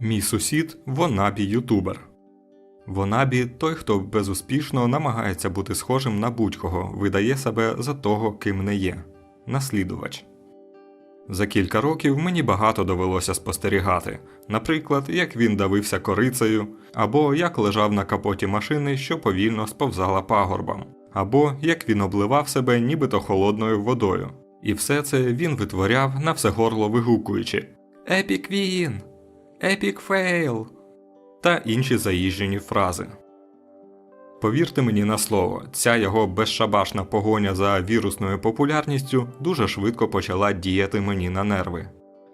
Мій сусід Вонабі ютубер. Вонабі той, хто безуспішно намагається бути схожим на будь-кого, видає себе за того, ким не є наслідувач. За кілька років мені багато довелося спостерігати, наприклад, як він давився корицею, або як лежав на капоті машини, що повільно сповзала пагорбом, або як він обливав себе нібито холодною водою. І все це він витворяв на все горло вигукуючи Епік він! Епік фейл! та інші заїжджені фрази. Повірте мені на слово, ця його безшабашна погоня за вірусною популярністю дуже швидко почала діяти мені на нерви.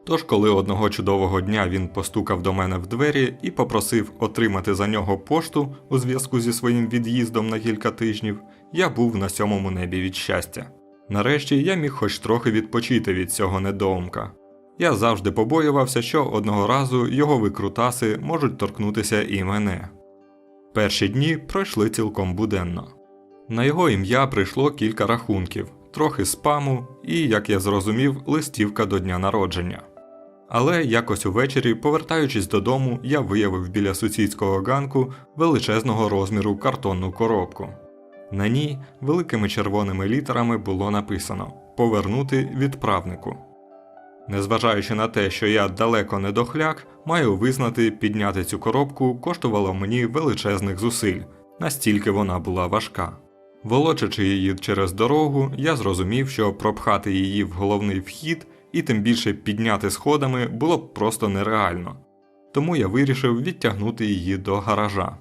Тож, коли одного чудового дня він постукав до мене в двері і попросив отримати за нього пошту у зв'язку зі своїм від'їздом на кілька тижнів, я був на сьомому небі від щастя. Нарешті я міг хоч трохи відпочити від цього недоумка. Я завжди побоювався, що одного разу його викрутаси можуть торкнутися і мене. Перші дні пройшли цілком буденно. На його ім'я прийшло кілька рахунків, трохи спаму і, як я зрозумів, листівка до дня народження. Але якось увечері, повертаючись додому, я виявив біля сусідського ганку величезного розміру картонну коробку. На ній великими червоними літерами було написано Повернути відправнику. Незважаючи на те, що я далеко не дохляк, маю визнати, підняти цю коробку коштувало мені величезних зусиль, настільки вона була важка. Волочачи її через дорогу, я зрозумів, що пропхати її в головний вхід і тим більше підняти сходами було б просто нереально. Тому я вирішив відтягнути її до гаража.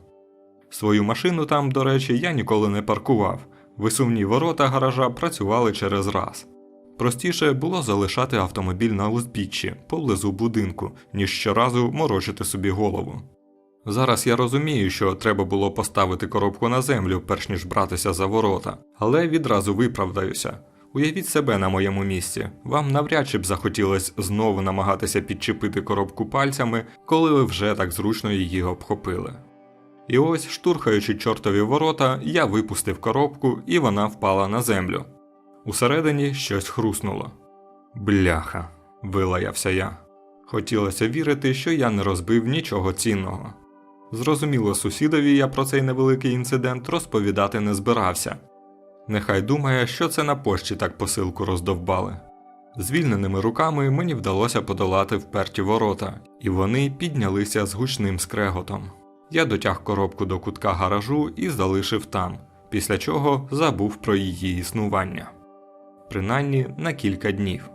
Свою машину там, до речі, я ніколи не паркував. Висувні ворота гаража працювали через раз. Простіше було залишати автомобіль на узбіччі поблизу будинку, ніж щоразу морочити собі голову. Зараз я розумію, що треба було поставити коробку на землю, перш ніж братися за ворота, але відразу виправдаюся. Уявіть себе на моєму місці, вам навряд чи б захотілося знову намагатися підчепити коробку пальцями, коли ви вже так зручно її обхопили. І ось, штурхаючи чортові ворота, я випустив коробку і вона впала на землю. Усередині щось хруснуло. Бляха, вилаявся я. Хотілося вірити, що я не розбив нічого цінного. Зрозуміло, сусідові я про цей невеликий інцидент розповідати не збирався. Нехай думає, що це на пошті так посилку роздовбали. Звільненими руками мені вдалося подолати вперті ворота, і вони піднялися з гучним скреготом. Я дотяг коробку до кутка гаражу і залишив там, після чого забув про її існування принаймні на кілька днів.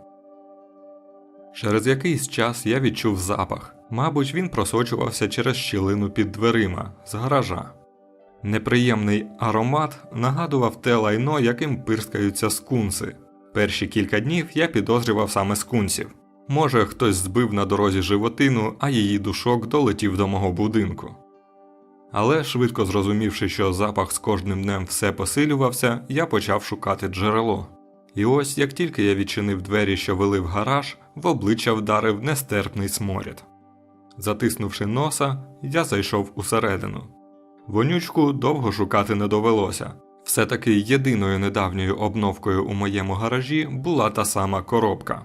Через якийсь час я відчув запах. Мабуть, він просочувався через щілину під дверима з гаража. Неприємний аромат нагадував те лайно, яким пирскаються скунси. Перші кілька днів я підозрював саме скунсів. Може, хтось збив на дорозі животину, а її душок долетів до мого будинку. Але швидко зрозумівши, що запах з кожним днем все посилювався, я почав шукати джерело. І ось як тільки я відчинив двері, що вели в гараж, в обличчя вдарив нестерпний сморід. Затиснувши носа, я зайшов усередину. Вонючку довго шукати не довелося. Все таки єдиною недавньою обновкою у моєму гаражі була та сама коробка.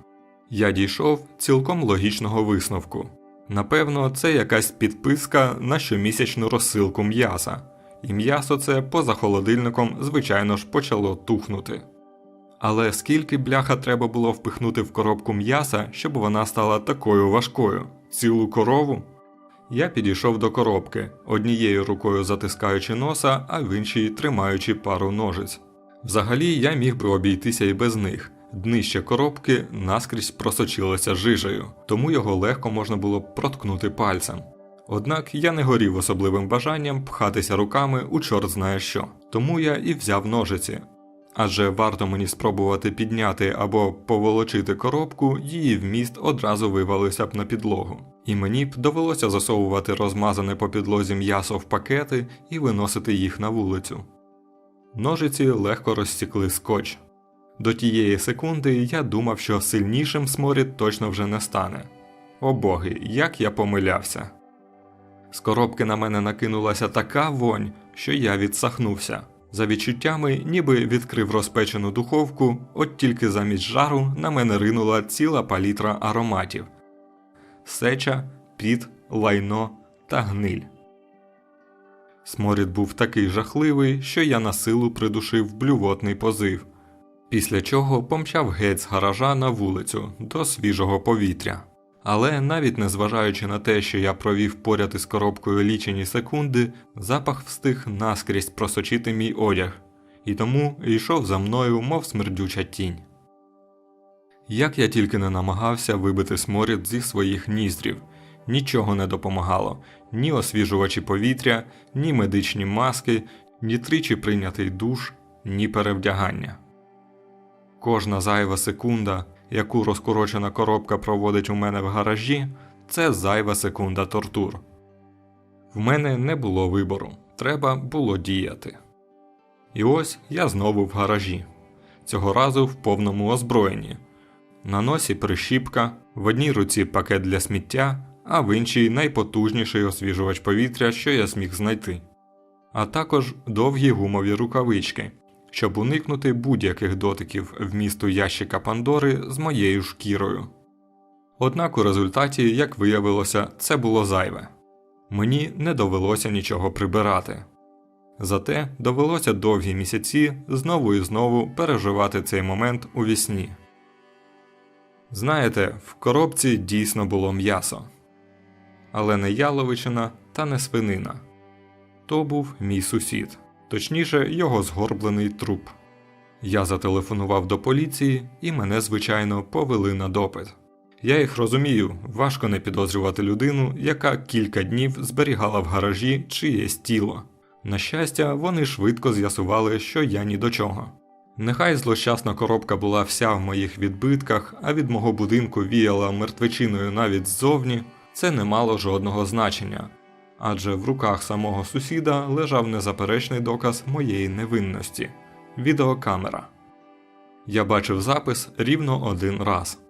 Я дійшов цілком логічного висновку. Напевно, це якась підписка на щомісячну розсилку м'яса, і м'ясо це поза холодильником, звичайно ж, почало тухнути. Але скільки бляха треба було впихнути в коробку м'яса, щоб вона стала такою важкою? Цілу корову? Я підійшов до коробки, однією рукою затискаючи носа, а в іншій тримаючи пару ножиць. Взагалі я міг би обійтися і без них. Днище коробки наскрізь просочилося жижею, тому його легко можна було проткнути пальцем. Однак я не горів особливим бажанням пхатися руками у чорт знає що, тому я і взяв ножиці, Адже варто мені спробувати підняти або поволочити коробку, її вміст одразу вивалився б на підлогу, і мені б довелося засовувати розмазане по підлозі м'ясо в пакети і виносити їх на вулицю. Ножиці легко розсікли скотч. До тієї секунди я думав, що сильнішим сморід точно вже не стане. О боги, як я помилявся. З коробки на мене накинулася така вонь, що я відсахнувся. За відчуттями, ніби відкрив розпечену духовку, от тільки замість жару на мене ринула ціла палітра ароматів: сеча, піт, лайно та гниль. Сморід був такий жахливий, що я на силу придушив блювотний позив, після чого помчав геть з гаража на вулицю до свіжого повітря. Але навіть незважаючи на те, що я провів поряд із коробкою лічені секунди, запах встиг наскрізь просочити мій одяг, і тому йшов за мною, мов смердюча тінь. Як я тільки не намагався вибити сморід зі своїх ніздрів, нічого не допомагало ні освіжувачі повітря, ні медичні маски, ні тричі прийнятий душ, ні перевдягання. Кожна зайва секунда, яку розкорочена коробка проводить у мене в гаражі, це зайва секунда тортур. В мене не було вибору, треба було діяти. І ось я знову в гаражі, цього разу в повному озброєнні. На носі прищіпка, в одній руці пакет для сміття, а в іншій найпотужніший освіжувач повітря, що я зміг знайти, а також довгі гумові рукавички, щоб уникнути будь-яких дотиків вмісту ящика Пандори з моєю шкірою. Однак у результаті, як виявилося, це було зайве. Мені не довелося нічого прибирати. Зате довелося довгі місяці знову і знову переживати цей момент у вісні. Знаєте, в коробці дійсно було м'ясо, але не яловичина та не свинина. То був мій сусід, точніше, його згорблений труп. Я зателефонував до поліції і мене, звичайно, повели на допит. Я їх розумію, важко не підозрювати людину, яка кілька днів зберігала в гаражі чиєсь тіло. На щастя, вони швидко з'ясували, що я ні до чого. Нехай злощасна коробка була вся в моїх відбитках, а від мого будинку віяла мертвечиною навіть ззовні, це не мало жодного значення, адже в руках самого сусіда лежав незаперечний доказ моєї невинності відеокамера. Я бачив запис рівно один раз.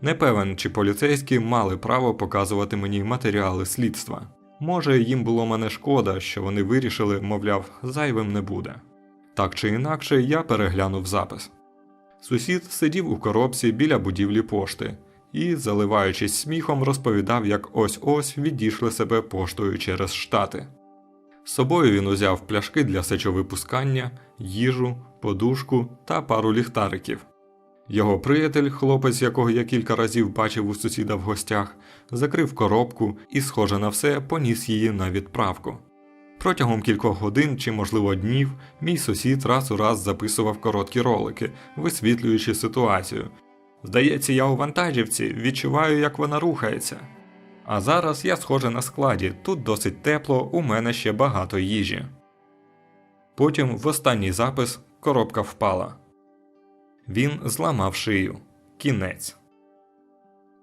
Не певен, чи поліцейські мали право показувати мені матеріали слідства. Може, їм було мене шкода, що вони вирішили, мовляв, зайвим не буде. Так чи інакше, я переглянув запис. Сусід сидів у коробці біля будівлі пошти і, заливаючись сміхом, розповідав, як ось ось відійшли себе поштою через штати. З собою він узяв пляшки для сечовипускання, їжу, подушку та пару ліхтариків. Його приятель, хлопець, якого я кілька разів бачив у сусіда в гостях, закрив коробку і, схоже на все, поніс її на відправку. Протягом кількох годин чи, можливо, днів мій сусід раз у раз записував короткі ролики, висвітлюючи ситуацію. Здається, я у вантажівці, відчуваю, як вона рухається. А зараз я схоже на складі, тут досить тепло, у мене ще багато їжі. Потім в останній запис коробка впала. Він зламав шию. Кінець.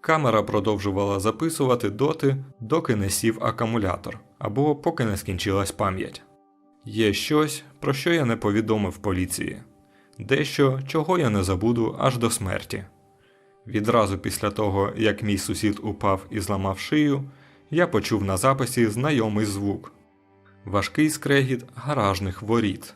Камера продовжувала записувати доти, доки не сів акумулятор або поки не скінчилась пам'ять. Є щось, про що я не повідомив поліції, дещо, чого я не забуду аж до смерті. Відразу після того, як мій сусід упав і зламав шию, я почув на записі знайомий звук важкий скрегіт гаражних воріт.